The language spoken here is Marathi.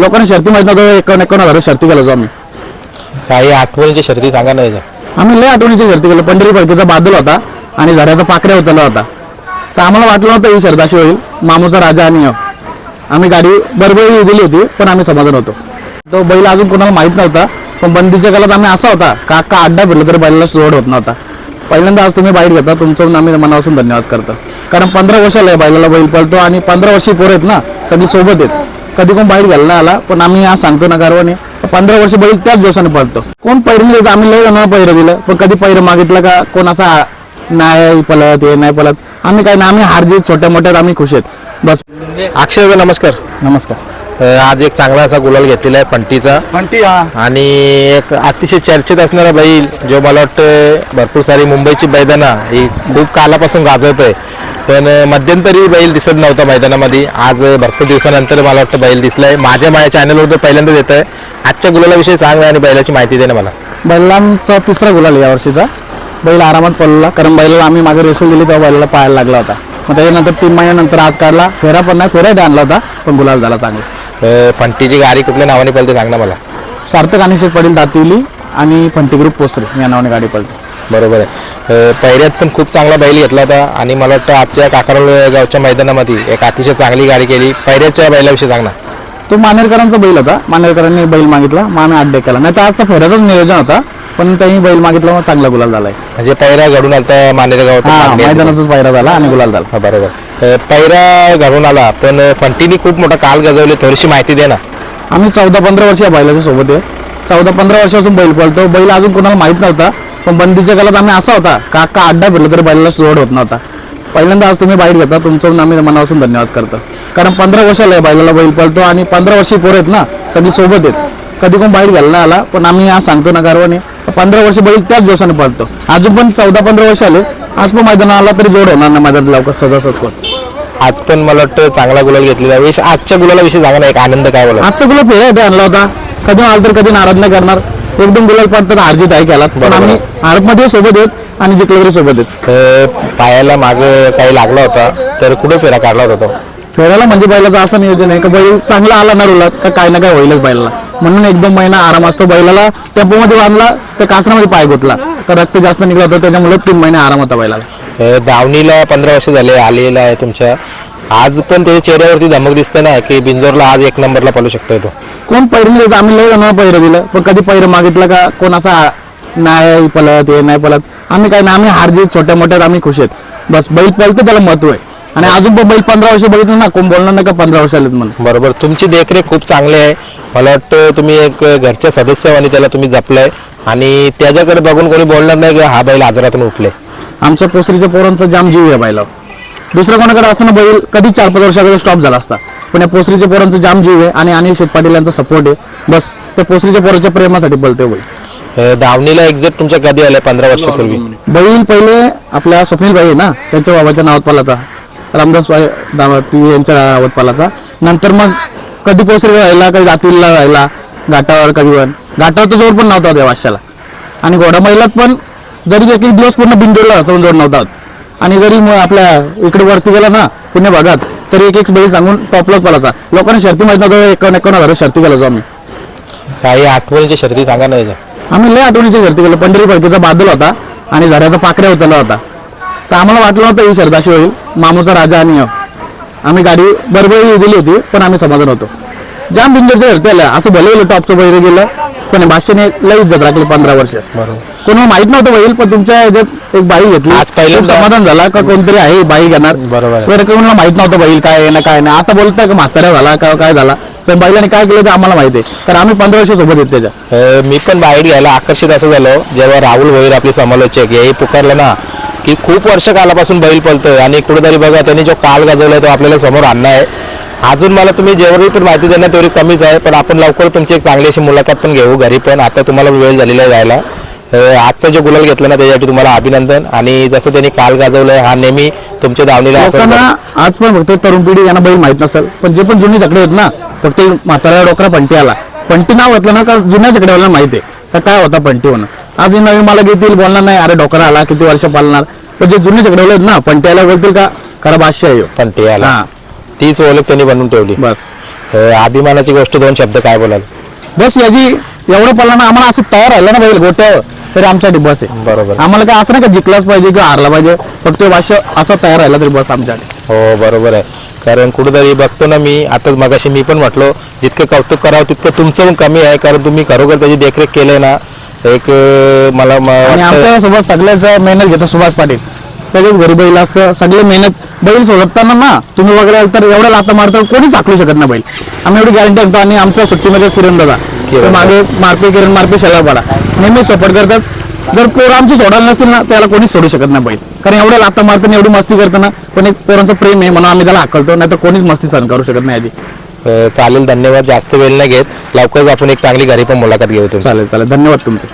लोकांना शर्ती माहीत नव्हतं एकावन्न एकावन्न हजार शर्ती केलं आम्ही. काही आठवणीच्या शर्ती सांगा ना याच्या. आम्ही लय आठवणीची शर्ती केलं. पंढरी फडकेचा बादल होता आणि झऱ्याचा पाकऱ्या उतरला होता. तर आम्हाला वाटलं नव्हतं ही शर्त अशी होईल. मामूचा राजा आणि ह्यो. आम्ही गाडी बरोबर दिली होती पण आम्ही समाधान होतो. तो बैल अजून कोणाला माहीत नव्हता पण बंदीच्या काळात आम्ही असा होता का अख्खा अड्डा फिरला तरी बैलाला सोड होत नव्हता. पहिल्यांदा आज तुम्ही बाईट घेता तुमचं आम्ही मनापासून धन्यवाद करतो. कारण पंधरा वर्षाला आहे बैलाला बैल पळतो आणि पंधरा वर्षी पोरं आहेत ना सगळी सोबत आहेत. कधी कोण घ्यायला नाही आला पण आम्ही आज सांगतो ना गर्वाने पंधरा वर्ष बैल त्याच जोशाने पळतो. कोण पैर देत आम्ही लय जणांना पैर दिलं पण कधी पैर मागितलं का कोण असा नाही पळत हे नाही पळत. आम्ही काय ना आम्ही हारजीत छोट्या मोठ्यात आम्ही खुश आहेत. बस. अक्षय नमस्कार. नमस्कार. आज एक चांगला असा गुलाल घेतलेला आहे पंटीचा. पंटी आणि एक अतिशय चर्चेत असणारा बैल जो मला वाटतं भरपूर सारी मुंबईची मैदाना ही खूप कालापासून गाजवत आहे पण मध्यंतरी बैल दिसत नव्हता मैदानामध्ये. आज भरपूर दिवसानंतर मला वाटतं बैल दिसलाय. माझ्या माझ्या चॅनलवर तर पहिल्यांदाच येत आहे आजच्या गुलालाविषयी सांग आणि बैलाची माहिती दे ना मला. बैलांचा तिसरा गुलाल आहे यावर्षीचा बैल आरामात पडला कारण बैलाला आम्ही माझं रेसल दिली तेव्हा बैलाला पाहायला लागला होता. मग त्याच्यानंतर तीन महिन्यानंतर आज काढला. फेरा पण नाही फेरा आणला होता. पण गुलाल झाला चांगला. अं, पंटीची गाडी कुठल्या नावाने पळते सांग ना मला. सार्थक आणि पडील दातिवली आणि फंटी ग्रुप पोस्टर या नावाने गाडी पळते. बरोबर आहे. पैऱ्यात पण खूप चांगला बैल घेतला होता आणि मला वाटतं आजच्या काकारळ गावच्या मैदानामध्ये एक अतिशय चांगली गाडी केली. पैऱ्याच्या बैलाविषयी सांग ना. तो मानेरकरांचा बैल होता. मानेरकरांनी बैल मागितला. मग आम्ही अड्डे केला. नाही तर आजचा फेऱ्याचाच नियोजन होता. पण त्यांनी बैल मागितला मग चांगला गुलाल झालाय. म्हणजे पैरा घडून आलता मानेरगाव मैदानातच पायरा झाला आणि गुलाल झाला. बरोबर. पैरा घडून आला पण फंटीनी खूप मोठा काल गजवले थोडीशी माहिती दे ना. आम्ही चौदा पंधरा वर्ष या बैलाच्या सोबत आहे. चौदा पंधरा वर्षापासून बैल पळतो. बैल अजून कोणाला माहीत नव्हता पण बंदीच्या काळात आम्ही असा होता का अख्खा अड्डा फिरला तरी बैलाला सोड होत नव्हता. पहिल्यांदा आज तुम्ही बाहेर घेता तुमचं आम्ही मनापासून धन्यवाद करतो. कारण पंधरा वर्षाला आहे बैलाला बैल पळतो आणि पंधरा वर्षी पोरं आहेत ना सगळी सोबत आहेत. कधी कोण बाहेर घ्यायला नाही आला पण आम्ही आज सांगतो ना गर्वाने पंधरा वर्ष बैल त्याच जोशाने पळतो. अजून पण चौदा पंधरा वर्ष आले आज पण मैदानात आला तरी जोड होणार नाही मैदानात लवकर सजासज कोण. आज पण मला वाटतं चांगला गुलाल घेतलेला आहे. विश- आजच्या गुलालाविषयी सांगा ना एक आनंद काय बोला आजचा गुलाब हे ते आणला होता. कधी आला तर कधी नाराज नाही करणार. एकदम गुलाल पडतात हारजीत आहे केला पण आम्ही हारमध्ये सोबत आहेत आणि जिंकलं तरी सोबत आहेत. पायाला माग काही लागला होता तर कुठे फेरा काढला होता तो? फेरायला म्हणजे बैलाचं असं नियोजन आहे का बैल चांगला आला ना रुलात का काय ना काय होईलच बैलाला. म्हणून एकदम महिना आराम असतो. बैलाला टेम्पोमध्ये बांधला तर कासरामध्ये पाय गुतला. तर रक्त जास्त निघलं होतं त्याच्यामुळे तीन महिने आराम होता बैलाला. अं, दावणीला पंधरा वर्ष झाले आलेला आहे तुमच्या. आज पण त्याच्या चेहऱ्यावरती धमक दिसते ना की बिंजोरला आज एक नंबरला पळू शकतोय तो. कोण पैर देत आम्ही लय जणांना पैर दिलं. पण कधी पैर मागितलं का कोण असा नाही पळत हे नाही पळत आम्ही काय ना आम्ही हारजीत छोट्या मोठ्यात आम्ही खुश आहेत. बस बैल पळतो त्याला महत्त्व आहे. आणि अजून पण बैल पंधरा वर्ष बघितलं ना कोण बोलणार नाही का पंधरा वर्ष आलेत म्हणून. बरोबर तुमची देखरेख खूप चांगली आहे. मला वाटतं तुम्ही एक घरच्या सदस्य आणि त्याला तुम्ही जपलाय. आणि त्याच्याकडे बघून कोणी बोलणार नाही की हा बैल आजारातून उठले. आमच्या पोसरीच्या पोरांचा जाम जीव आहे बैला दुसऱ्या कोणाकडे असताना बैल कधी चार पाच वर्षाकडे स्टॉप झाला असता. पण या पोसरीच्या पोरांचा जाम जीव आहे आणि अनिल शेठ पाटील यांचा सपोर्ट आहे. बस त्या पोसरीच्या पोराच्या प्रेमासाठी बोलते बैल. अं, दावणीला एक्झॅक्ट तुमच्या कधी आले पंधरा वर्षापूर्वी? बैल पहिले आपल्या स्वप्नील भाई आहे ना त्यांच्या बाबाच्या नावात पालाचा रामदास भाई यांच्या नावात पालाचा नंतर मग कधी पोसरी राहिला कधी दातीला राहिला घाटावर कधी पण. घाटावर तर जोर पण नव्हता त्या वाशाला. आणि घोडा महिलात पण जरी एक एक दिवस पूर्ण बिंदूला जोड नव्हता आणि जरी मग आपल्या इकडे वरती गेला ना पुणे भागात तर एक एक बैल सांगून टॉपलाच पालाचा लोकांना शर्ती माहीत नव्हतं एकावन्न एकावन्न हजार शर्ती केला आम्ही. काही आठवणीच्या शर्ती सांगा ना याच्या. आम्ही लय आठवणीची शर्ती केलं. पंढरी फडकेचा बादल होता आणि झऱ्याचा पाकऱ्या उतरला होता. तर आम्हाला वाटलं नव्हतं ही शर्त अशी होईल. मामूचा राजा आणि. आम्ही गाडी बरोबर दिली होती पण आम्ही समाधान होतो. जाम बिंदूरच्या शर्ती आल्या. असं भले गेलं टॉपचं बैल गेलं. पण भाष्याने लय इज्जत राखली पंधरा वर्ष. बरोबर. कोणाला माहीत नव्हतं बैल पण तुमच्या ह्याच्यात एक बाई घेतली. आज पहिल्यांदा- खूप समाधान झाला का कोणतरी आहे बाई घेणार. बरोबर आहे. बरं कोणाला माहीत नव्हतं बैल काय आहे ना काय नाही. आता बोलताय का म्हाताऱ्या झाला का काय झाला. पण बैलाने काय केलं ते आम्हाला माहिती आहे. तर आम्ही पंधरा वर्ष सोबत आहेत त्याच्या. अं, मी पण बाहेर घ्यायला आकर्षित असं झालो. जेव्हा राहुल भोईर आपले समालोचक हे पुकारलं ना की खूप वर्ष कालापासून बैल पळतोय. आणि कुठेतरी बघा त्यांनी जो काल गाजवलाय तो आपल्याला समोर आणणार आहे. अजून मला तुम्ही जेवढी पण माहिती देणार तेवढी कमीच आहे पण आपण लवकर तुमची एक चांगली अशी मुलाखत पण घेऊ घरी पण. आता तुम्हाला वेळ झालेला आहे जायला. आजचा जो गुलाल घेतला ना त्याच्यासाठी तुम्हाला अभिनंदन. आणि जसं त्यांनी काल गाजवलंय हा नेहमी तुमच्या दावणीला आज पण फक्त तरुण पिढी यांना बैल माहीत नसेल. पण जे पण जुनी चकडे आहेत ना फक्त म्हातारा डोकरा पंटी आला. पंटी नाव घेतलं ना का जुन्या चकड्यावाला माहिती आहे. का काय होता पंटी होणं? आज हे नवीन मला घेतील बोलणार नाही अरे डोकरा आला किती वर्ष पालणार? पण जे जुने चकडेवाले आहेत ना पंट्याला बोलतील का? खरा भाष्य आहे ते आला तीच ओळख त्यांनी बनवून ठेवली. बस. अभिमानाची गोष्ट दोन शब्द काय बोलाल? बस याची एवढं पडलं आम्हाला असं तयार राहिलं ना बैल गोट्यावर तरी आमच्यासाठी बस आहे. बरोबर. आम्हाला काय असं नाही का जिंकलाच पाहिजे किंवा हारला पाहिजे फक्त भाष्य असा तयार राहिला तरी बस आमच्यासाठी. हो बरोबर आहे. कारण कुठेतरी बघतो ना मी आता मगाशी मी पण म्हटलो जितकं कौतुक करावं तितकं तुमचं पण कमी आहे कारण तुम्ही खरोखर त्याची देखरेख केली ना. एक मला म- आणि वाटतं- आमच्यासोबत सगळ्याच मेहनत घेतो सुभाष पाटील. त्याच्याच घरी बैल असतं सगळे मेहनत बैल सोडताना ना तुम्ही वगैरे तर एवढ्या लाता मारता कोणीच आखलू शकत नाही बैल. आम्ही एवढी गॅरंटी आणतो आणि आमच्या सुट्टीमध्ये किरण दादा मागे मारपे किरण मारपे शेलारपाडा नेहमी सपोर्ट करतात. जर पोरं आमची सोडायला नसतील ना त्याला कोणीच सोडू शकत नाही बैल. कारण एवढ्या लाता मारताना एवढी मस्ती करताना पण एक पोरांचं प्रेम आहे म्हणून आम्ही त्याला हाकलतो नाही तर कोणीच मस्ती सहन करू शकत नाही अं, चालेल धन्यवाद. जास्त वेळ नाही घेत. लवकरच आपण एक चांगली घरी पण मुलाखत घेऊ चालेल चालेल. धन्यवाद तुमचे.